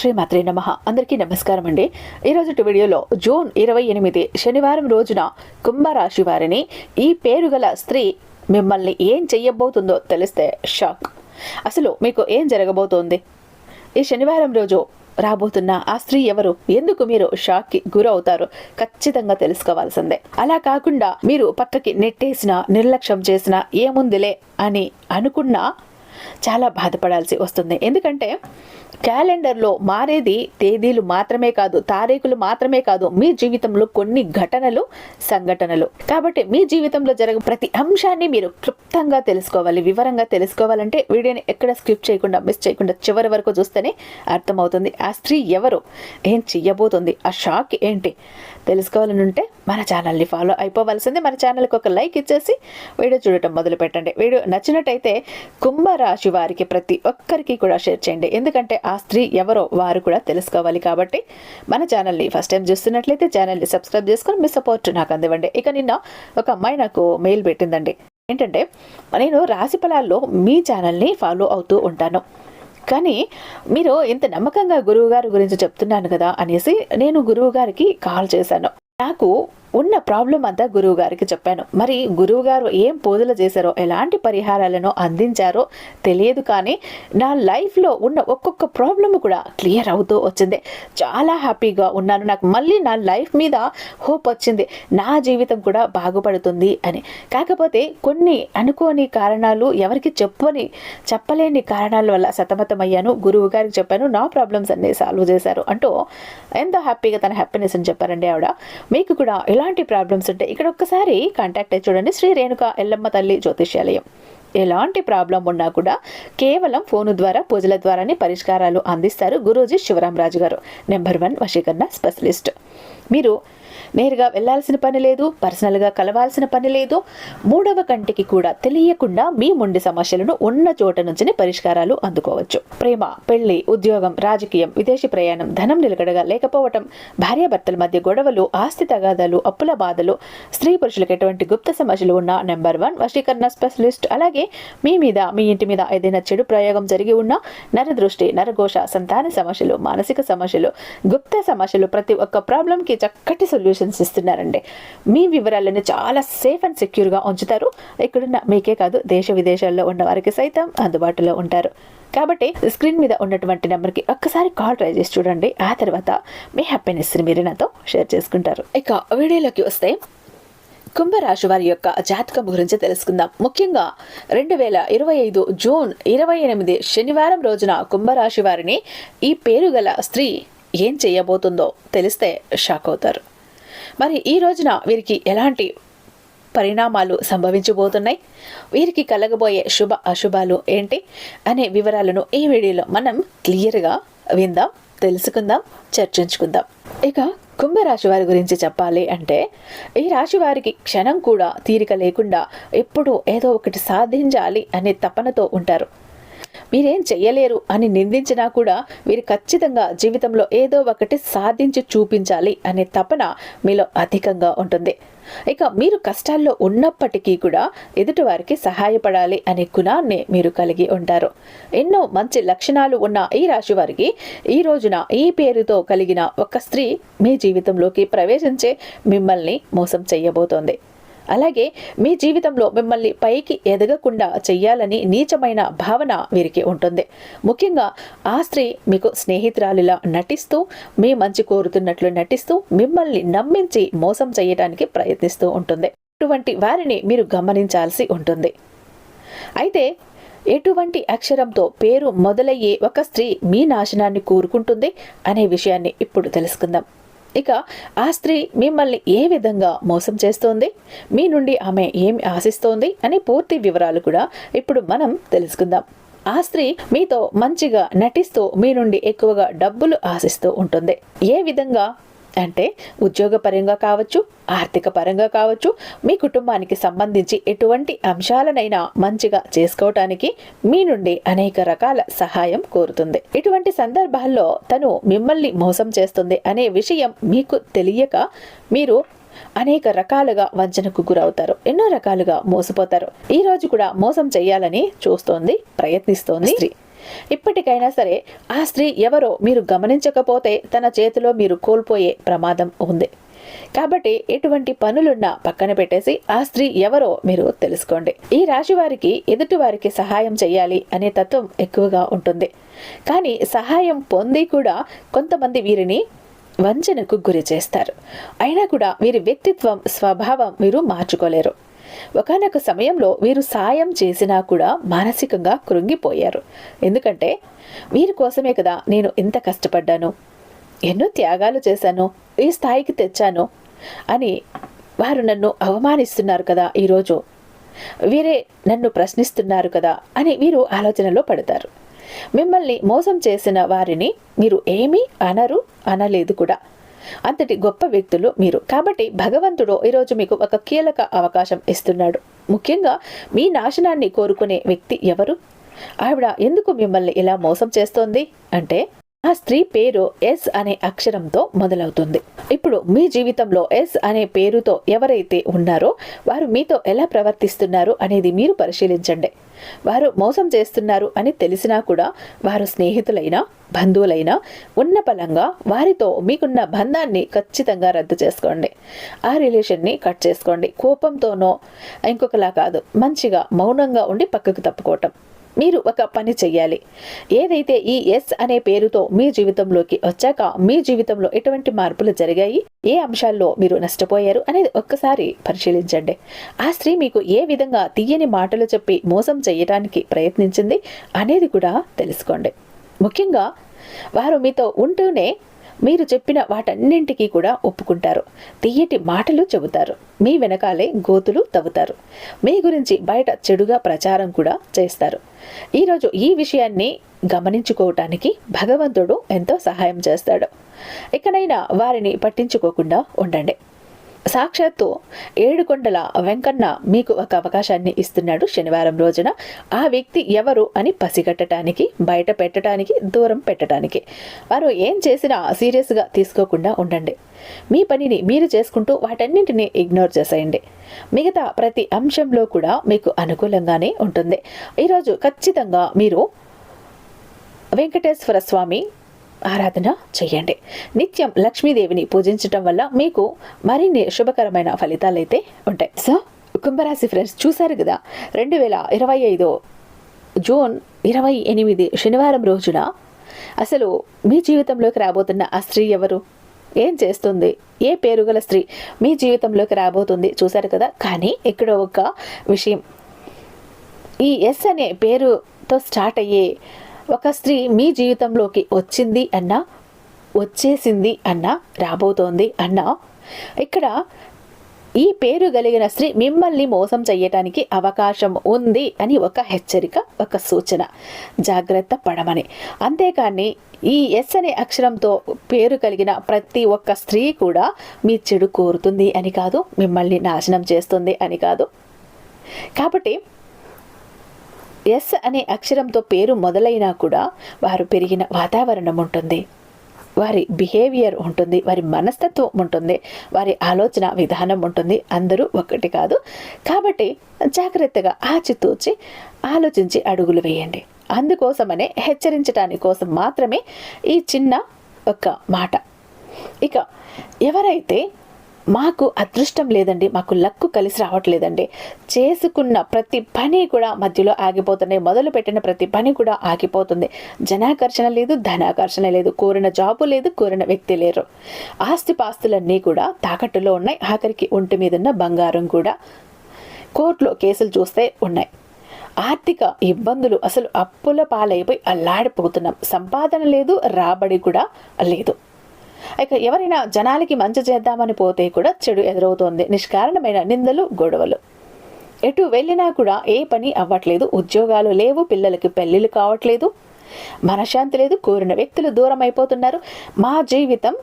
శ్రీ మాత్రే నమ. అందరికీ నమస్కారం అండి. ఈరోజు వీడియోలో జూన్ ఇరవై ఎనిమిది శనివారం రోజున కుంభరాశి వారిని ఈ పేరు గల స్త్రీ మిమ్మల్ని ఏం చెయ్యబోతుందో తెలిస్తే షాక్. అసలు మీకు ఏం జరగబోతోంది? ఈ శనివారం రోజు రాబోతున్న ఆ స్త్రీ ఎవరు? ఎందుకు మీరు షాక్కి గురవుతారు ఖచ్చితంగా తెలుసుకోవాల్సిందే. అలా కాకుండా మీరు పక్కకి నెట్టేసినా నిర్లక్ష్యం చేసినా ఏముందిలే అని అనుకున్నా చాలా బాధపడాల్సి వస్తుంది. ఎందుకంటే క్యాలెండర్లో మారేది తేదీలు మాత్రమే కాదు తారీఖులు మాత్రమే కాదు మీ జీవితంలో కొన్ని ఘటనలు సంఘటనలు. కాబట్టి మీ జీవితంలో జరగ ప్రతి అంశాన్ని మీరు క్లుప్తంగా తెలుసుకోవాలి వివరంగా తెలుసుకోవాలంటే వీడియోని ఎక్కడ స్కిప్ చేయకుండా మిస్ చేయకుండా చివరి వరకు చూస్తేనే అర్థమవుతుంది. ఆ స్త్రీ ఎవరు? ఏం చెయ్యబోతుంది? ఆ షాక్ ఏంటి? తెలుసుకోవాలని ఉంటే మన ఛానల్ని ఫాలో అయిపోవాల్సిందే. మన ఛానల్కి ఒక లైక్ ఇచ్చేసి వీడియో చూడటం మొదలు పెట్టండి. వీడియో నచ్చినట్టయితే కుంభరాశి వారికి ప్రతి ఒక్కరికి కూడా షేర్ చేయండి. ఎందుకంటే ఆ ఆ స్త్రీ ఎవరో వారు కూడా తెలుసుకోవాలి కాబట్టి మన ఛానల్ని ఫస్ట్ టైం చూస్తున్నట్లయితే ఛానల్ని సబ్స్క్రైబ్ చేసుకొని మీ సపోర్ట్ నాకు అందివ్వండి. ఇక నిన్న ఒక అమ్మాయి నాకు మెయిల్ పెట్టిందండి. ఏంటంటే నేను రాశి ఫలాల్లో మీ ఛానల్ని ఫాలో అవుతూ ఉంటాను. కానీ మీరు ఇంత నమ్మకంగా గురువు గారి గురించి చెప్తున్నాను కదా అనేసి నేను గురువు గారికి కాల్ చేశాను. నాకు ఉన్న ప్రాబ్లం అంతా గురువు గారికి చెప్పాను. మరి గురువు గారు ఏం పూజలు చేశారో ఎలాంటి పరిహారాలను అందించారో తెలియదు కానీ నా లైఫ్లో ఉన్న ఒక్కొక్క ప్రాబ్లమ్ కూడా క్లియర్ అవుతూ వచ్చింది. చాలా హ్యాపీగా ఉన్నాను. నాకు మళ్ళీ నా లైఫ్ మీద హోప్ వచ్చింది. నా జీవితం కూడా బాగుపడుతుంది అని. కాకపోతే కొన్ని అనుకోని కారణాలు ఎవరికి చెప్పని చెప్పలేని కారణాల వల్ల సతమతమయ్యాను. గురువు గారికి చెప్పాను నా ప్రాబ్లమ్స్ అన్ని సాల్వ్ చేశారు అంటూ ఎంత హ్యాపీగా తన హ్యాపీనెస్ అని చెప్పారండి ఆవిడ. మీకు కూడా ఎలాంటి ప్రాబ్లమ్స్ ఉంటే ఇక్కడ ఒక్కసారి కాంటాక్ట్ అయ్యి చూడండి. శ్రీ రేణుక ఎల్లమ్మ తల్లి జ్యోతిష్యాలయం. ఎలాంటి ప్రాబ్లం ఉన్నా కూడా కేవలం ఫోను ద్వారా పూజల ద్వారానే పరిష్కారాలు అందిస్తారు గురూజీ శివరామరాజు గారు. నెంబర్ వన్ వశీకరణ స్పెషలిస్ట్ మీరు నేరుగా వెళ్ళాల్సిన పని లేదు పర్సనల్గా కలవాల్సిన పని లేదు. మూడవ కంటికి కూడా తెలియకుండా మీ మొండి సమస్యలను ఉన్న చోట నుంచి పరిష్కారాలు అందుకోవచ్చు. ప్రేమ పెళ్ళి ఉద్యోగం రాజకీయం విదేశీ ప్రయాణం ధనం నిలకడగా లేకపోవటం భార్యాభర్తల మధ్య గొడవలు ఆస్తి తగాదాలు అప్పుల బాధలు స్త్రీ పురుషులకు ఎటువంటి గుప్త సమస్యలు ఉన్న నెంబర్ వన్ వశీకరణ స్పెషలిస్ట్. అలాగే మీ మీద మీ ఇంటి మీద ఏదైనా చెడు ప్రయోగం జరిగి ఉన్నా నరదృష్టి నరఘోష సంతాన సమస్యలు మానసిక సమస్యలు గుప్త సమస్యలు ప్రతి ఒక్క ప్రాబ్లంకి చక్కటి సొల్యూషన్స్ ఇస్తున్నారండి. మీ వివరాలను చాలా సేఫ్ అండ్ సెక్యూర్గా ఉంచుతారు. ఇక్కడున్న మీకే కాదు దేశ విదేశాల్లో ఉన్న వారికి సైతం అందుబాటులో ఉంటారు. కాబట్టి స్క్రీన్ మీద ఉన్నటువంటి నెంబర్కి ఒక్కసారి కాల్ ట్రై చేసి చూడండి. ఆ తర్వాత మీ హ్యాపీనెస్ని మీరు నాతో షేర్ చేసుకుంటారు. ఇక వీడియోలోకి వస్తే కుంభరాశి వారి యొక్క జాతకం గురించి తెలుసుకుందాం. ముఖ్యంగా రెండు వేల ఇరవై ఐదు జూన్ ఇరవై ఎనిమిది శనివారం రోజున కుంభరాశి వారిని ఈ పేరు గల స్త్రీ ఏం చేయబోతుందో తెలిస్తే షాక్ అవుతారు. మరి ఈ రోజున వీరికి ఎలాంటి పరిణామాలు సంభవించబోతున్నాయి? వీరికి కలగబోయే శుభ అశుభాలు ఏంటి? అనే వివరాలను ఈ వీడియోలో మనం క్లియర్గా విందాం తెలుసుకుందాం చర్చించుకుందాం. ఇక కుంభరాశి వారి గురించి చెప్పాలి అంటే ఈ రాశి వారికి క్షణం కూడా తీరిక లేకుండా ఎప్పుడూ ఏదో ఒకటి సాధించాలి అనే తపనతో ఉంటారు. మీరేం చెయ్యలేరు అని నిందించినా కూడా వీరు ఖచ్చితంగా జీవితంలో ఏదో ఒకటి సాధించి చూపించాలి అనే తపన మీలో అధికంగా ఉంటుంది. ఇక మీరు కష్టాల్లో ఉన్నప్పటికీ కూడా ఎదుటివారికి సహాయపడాలి అనే గుణాన్ని మీరు కలిగి ఉంటారు. ఎన్నో మంచి లక్షణాలు ఉన్న ఈ రాశి వారికి ఈ రోజున ఈ పేరుతో కలిగిన ఒక స్త్రీ మీ జీవితంలోకి ప్రవేశించే మిమ్మల్ని మోసం చేయబోతోంది. అలాగే మీ జీవితంలో మిమ్మల్ని పైకి ఎదగకుండా చెయ్యాలని నీచమైన భావన వీరికి ఉంటుంది. ముఖ్యంగా ఆ స్త్రీ మీకు స్నేహితురాలిలా నటిస్తూ మీ మంచి కోరుతున్నట్లు నటిస్తూ మిమ్మల్ని నమ్మించి మోసం చేయడానికి ప్రయత్నిస్తూ ఉంటుంది. అటువంటి వారిని మీరు గమనించాల్సి ఉంటుంది. అయితే ఎటువంటి అక్షరంతో పేరు మొదలయ్యే ఒక స్త్రీ మీ నాశనాన్ని కోరుకుంటుంది అనే విషయాన్ని ఇప్పుడు తెలుసుకుందాం. ఇక ఆ స్త్రీ మిమ్మల్ని ఏ విధంగా మోసం చేస్తోంది? మీ నుండి ఆమె ఏమి ఆశిస్తోంది? అని పూర్తి వివరాలు కూడా ఇప్పుడు మనం తెలుసుకుందాం. ఆ స్త్రీ మీతో మంచిగా నటిస్తూ మీ నుండి ఎక్కువగా డబ్బులు ఆశిస్తూ ఉంటుంది. ఏ విధంగా అంటే ఉద్యోగపరంగా కావచ్చు ఆర్థిక పరంగా కావచ్చు మీ కుటుంబానికి సంబంధించి ఎటువంటి అంశాలనైనా మంచిగా చేసుకోవటానికి మీ నుండి అనేక రకాల సహాయం కోరుతుంది. ఇటువంటి సందర్భాల్లో తను మిమ్మల్ని మోసం చేస్తుంది అనే విషయం మీకు తెలియక మీరు అనేక రకాలుగా వంచనకు గురవుతారు. ఎన్నో రకాలుగా మోసపోతారు. ఈ రోజు కూడా మోసం చేయాలని చూస్తోంది ప్రయత్నిస్తోంది. స్త్రీ. ఇప్పటికైనా సరే ఆ స్త్రీ ఎవరో మీరు గమనించకపోతే తన చేతిలో మీరు కోల్పోయే ప్రమాదం ఉంది. కాబట్టి ఎటువంటి పనులున్నా పక్కన పెట్టేసి ఆ స్త్రీ ఎవరో మీరు తెలుసుకోండి. ఈ రాశి వారికి ఎదుటి వారికి సహాయం చేయాలి అనే తత్వం ఎక్కువగా ఉంటుంది. కానీ సహాయం పొంది కూడా కొంతమంది వీరిని వంచనకు గురి చేస్తారు. అయినా కూడా వీరి వ్యక్తిత్వం స్వభావం మీరు మార్చుకోలేరు. ఒకనొక సమయంలో వీరు సాయం చేసినా కూడా మానసికంగా కృంగిపోయారు. ఎందుకంటే వీరి కోసమే కదా నేను ఇంత కష్టపడ్డాను. ఎన్నో త్యాగాలు చేశాను. ఈ స్థాయికి తెచ్చాను అని వారు నన్ను అవమానిస్తున్నారు కదా ఈరోజు వీరే నన్ను ప్రశ్నిస్తున్నారు కదా అని వీరు ఆలోచనలో పడతారు. మిమ్మల్ని మోసం చేసిన వారిని మీరు ఏమీ అనరు అనలేదు కూడా. అంతటి గొప్ప వ్యక్తులు మీరు. కాబట్టి భగవంతుడు ఈరోజు మీకు ఒక కీలక అవకాశం ఇస్తున్నాడు. ముఖ్యంగా మీ నాశనాన్ని కోరుకునే వ్యక్తి ఎవరు? ఆవిడ ఎందుకు మిమ్మల్ని ఇలా మోసం చేస్తోంది? అంటే ఆ స్త్రీ పేరు ఎస్ అనే అక్షరంతో మొదలవుతుంది. ఇప్పుడు మీ జీవితంలో ఎస్ అనే పేరుతో ఎవరైతే ఉన్నారో వారు మీతో ఎలా ప్రవర్తిస్తున్నారు అనేది మీరు పరిశీలించండి. వారు మోసం చేస్తున్నారు అని తెలిసినా కూడా వారు స్నేహితులైనా బంధువులైనా ఉన్న పలంగా వారితో మీకున్న బంధాన్ని ఖచ్చితంగా రద్దు చేసుకోండి. ఆ రిలేషన్ని కట్ చేసుకోండి. కోపంతోనో ఇంకొకలా కాదు మంచిగా మౌనంగా ఉండి పక్కకు తప్పుకోవటం. మీరు ఒక పని చెయ్యాలి. ఏదైతే ఈ ఎస్ అనే పేరుతో మీ జీవితంలోకి వచ్చాక మీ జీవితంలో ఎటువంటి మార్పులు జరిగాయి? ఏ అంశాల్లో మీరు నష్టపోయారు? అనేది ఒక్కసారి పరిశీలించండి. ఆ స్త్రీ మీకు ఏ విధంగా తీయని మాటలు చెప్పి మోసం చేయటానికి ప్రయత్నించింది అనేది కూడా తెలుసుకోండి. ముఖ్యంగా వారు మీతో ఉంటూనే మీరు చెప్పిన వాటన్నింటికీ కూడా ఒప్పుకుంటారు. తీయటి మాటలు చెబుతారు. మీ వెనకాలే గోతులు తవ్వుతారు. మీ గురించి బయట చెడుగా ప్రచారం కూడా చేస్తారు. ఈరోజు ఈ విషయాన్ని గమనించుకోవటానికి భగవంతుడు ఎంతో సహాయం చేస్తాడు. ఇకనైనా వారిని పట్టించుకోకుండా ఉండండి. సాక్షాత్తు ఏడుకొండల వెంకన్న మీకు ఒక అవకాశాన్ని ఇస్తున్నాడు శనివారం రోజున. ఆ వ్యక్తి ఎవరు అని పసిగట్టడానికి బయట పెట్టడానికి దూరం పెట్టడానికి వారు ఏం చేసినా సీరియస్గా తీసుకోకుండా ఉండండి. మీ పనిని మీరు చేసుకుంటూ వాటన్నింటినీ ఇగ్నోర్ చేసేయండి. మిగతా ప్రతి అంశంలో కూడా మీకు అనుకూలంగానే ఉంటుంది. ఈరోజు ఖచ్చితంగా మీరు వెంకటేశ్వర స్వామి ఆరాధన చేయండి. నిత్యం లక్ష్మీదేవిని పూజించటం వల్ల మీకు మరిన్ని శుభకరమైన ఫలితాలు అయితే ఉంటాయి. సో కుంభరాశి ఫ్రెండ్స్ చూశారు కదా? రెండు వేల ఇరవై ఐదు జూన్ ఇరవై ఎనిమిది శనివారం రోజున అసలు మీ జీవితంలోకి రాబోతున్న ఆ స్త్రీ ఎవరు? ఏం చేస్తుంది? ఏ పేరు గల స్త్రీ మీ జీవితంలోకి రాబోతుంది? చూశారు కదా? కానీ ఇక్కడ ఒక విషయం. ఈ ఎస్ అనే పేరుతో స్టార్ట్ అయ్యే ఒక స్త్రీ మీ జీవితంలోకి వచ్చింది అన్నా వచ్చేసింది అన్నా రాబోతోంది అన్నా. ఇక్కడ ఈ పేరు కలిగిన స్త్రీ మిమ్మల్ని మోసం చేయటానికి అవకాశం ఉంది అని ఒక హెచ్చరిక ఒక సూచన. జాగ్రత్త పడమని. అంతేకాని ఈ ఎస్ అనే అక్షరంతో పేరు కలిగిన ప్రతి ఒక్క స్త్రీ కూడా మీ చెడు కోరుతుంది అని కాదు మిమ్మల్ని నాశనం చేస్తుంది అని కాదు. కాబట్టి ఎస్ అనే అక్షరంతో పేరు మొదలైనా కూడా వారు పెరిగిన వాతావరణం ఉంటుంది. వారి బిహేవియర్ ఉంటుంది వారి మనస్తత్వం ఉంటుంది వారి ఆలోచన విధానం ఉంటుంది. అందరూ ఒకటి కాదు. కాబట్టి జాగ్రత్తగా ఆచితూచి ఆలోచించి అడుగులు వేయండి. అందుకోసమనే హెచ్చరించడానికి కోసం మాత్రమే ఈ చిన్న ఒక మాట. ఇక ఎవరైతే మాకు అదృష్టం లేదండి మాకు లక్కు కలిసి రావట్లేదండి. చేసుకున్న ప్రతి పని కూడా మధ్యలో ఆగిపోతున్నాయి. మొదలు పెట్టిన ప్రతి పని కూడా ఆగిపోతుంది. జనాకర్షణ లేదు ధనాకర్షణ లేదు. కోరిన జాబు లేదు కోరిన వ్యక్తి లేరు. ఆస్తిపాస్తులన్నీ కూడా తాకట్టులో ఉన్నాయి. ఆఖరికి ఒంటి మీద ఉన్న బంగారం కూడా కోర్టులో కేసులు చూస్తే ఉన్నాయి. ఆర్థిక ఇబ్బందులు అసలు అప్పుల పాలైపోయి అల్లాడిపోతున్నాం. సంపాదన లేదు రాబడి కూడా లేదు. ఇక ఎవరైనా జనాలకి మంచి చేద్దామని పోతే కూడా చెడు ఎదురవుతోంది. నిష్కారణమైన నిందలు గొడవలు. ఎటు వెళ్ళినా కూడా ఏ పని అవ్వట్లేదు. ఉద్యోగాలు లేవు పిల్లలకి పెళ్ళిళ్ళు కావట్లేదు. మనశ్శాంతి లేదు కోరిన వ్యక్తులు దూరం అయిపోతున్నారు మా జీవితం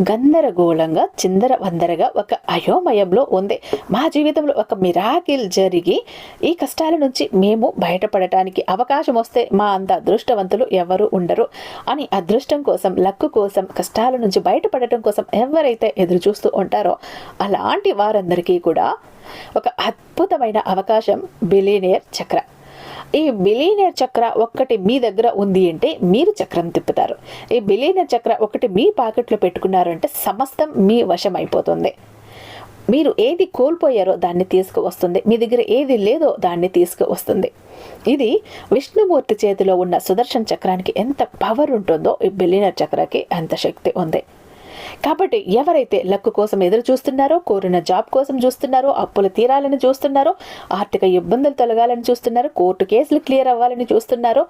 గందరగోళంగా చిందర వందరగా ఒక అయోమయంలో ఉంది. మా జీవితంలో ఒక మిరాకిల్ జరిగి ఈ కష్టాల నుంచి మేము బయటపడటానికి అవకాశం వస్తే మా అంత అదృష్టవంతులు ఎవరు ఉండరు. అని అదృష్టం కోసం లక్కు కోసం కష్టాల నుంచి బయటపడటం కోసం ఎవరైతే ఎదురు చూస్తూ ఉంటారో అలాంటి వారందరికీ కూడా ఒక అద్భుతమైన అవకాశం బిలీనియర్ చక్ర. ఈ బిలీనియర్ చక్ర ఒక్కటి మీ దగ్గర ఉంది అంటే మీరు చక్రం తిప్పుతారు. ఈ బిలీనియర్ చక్ర ఒకటి మీ పాకెట్లో పెట్టుకున్నారంటే సమస్తం మీ వశం అయిపోతుంది. మీరు ఏది కోల్పోయారో దాన్ని తీసుకువస్తుంది. మీ దగ్గర ఏది లేదో దాన్ని తీసుకువస్తుంది. ఇది విష్ణుమూర్తి చేతిలో ఉన్న సుదర్శన్ చక్రానికి ఎంత పవర్ ఉంటుందో ఈ బిలినర్ చక్రకి అంత శక్తి ఉంది. కాబట్టి ఎవరైతే లక్కు కోసం ఎదురు చూస్తున్నారో కోరిన జాబ్ కోసం చూస్తున్నారో అప్పులు తీరాలని చూస్తున్నారో ఆర్థిక ఇబ్బందులు తొలగాలని చూస్తున్నారో కోర్టు కేసులు క్లియర్ అవ్వాలని చూస్తున్నారో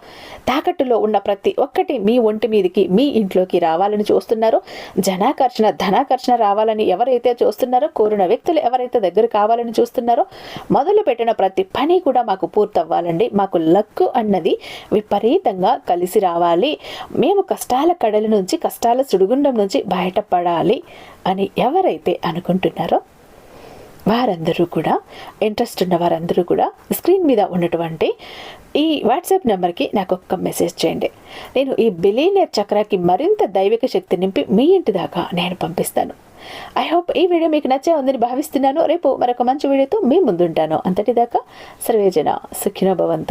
తాకట్టులో ఉన్న ప్రతి ఒక్కటి మీ ఒంటి మీదకి మీ ఇంట్లోకి రావాలని చూస్తున్నారో జనాకర్షణ ధనాకర్షణ రావాలని ఎవరైతే చూస్తున్నారో కోరిన వ్యక్తులు ఎవరైతే దగ్గర కావాలని చూస్తున్నారో మొదలు పెట్టిన ప్రతి పని కూడా మాకు పూర్తవ్వాలండి. మాకు లక్కు అన్నది విపరీతంగా కలిసి రావాలి. మేము కష్టాల కడల నుంచి కష్టాల సుడిగుండం నుంచి పడాలి అని ఎవరైతే అనుకుంటున్నారో వారందరూ కూడా ఇంట్రెస్ట్ ఉన్న వారందరూ కూడా స్క్రీన్ మీద ఉన్నటువంటి ఈ వాట్సాప్ నెంబర్కి నాకు ఒక్క మెసేజ్ చేయండి. నేను ఈ బిలీనియర్ చక్రాకి మరింత దైవిక శక్తి నింపి మీ ఇంటి దాకా నేను పంపిస్తాను. ఐ హోప్ ఈ వీడియో మీకు నచ్చే ఉందని భావిస్తున్నాను. రేపు మరొక మంచి వీడియోతో మీ ముందుంటాను. అంతటిదాకా సర్వేజన సుఖినో భవంతు.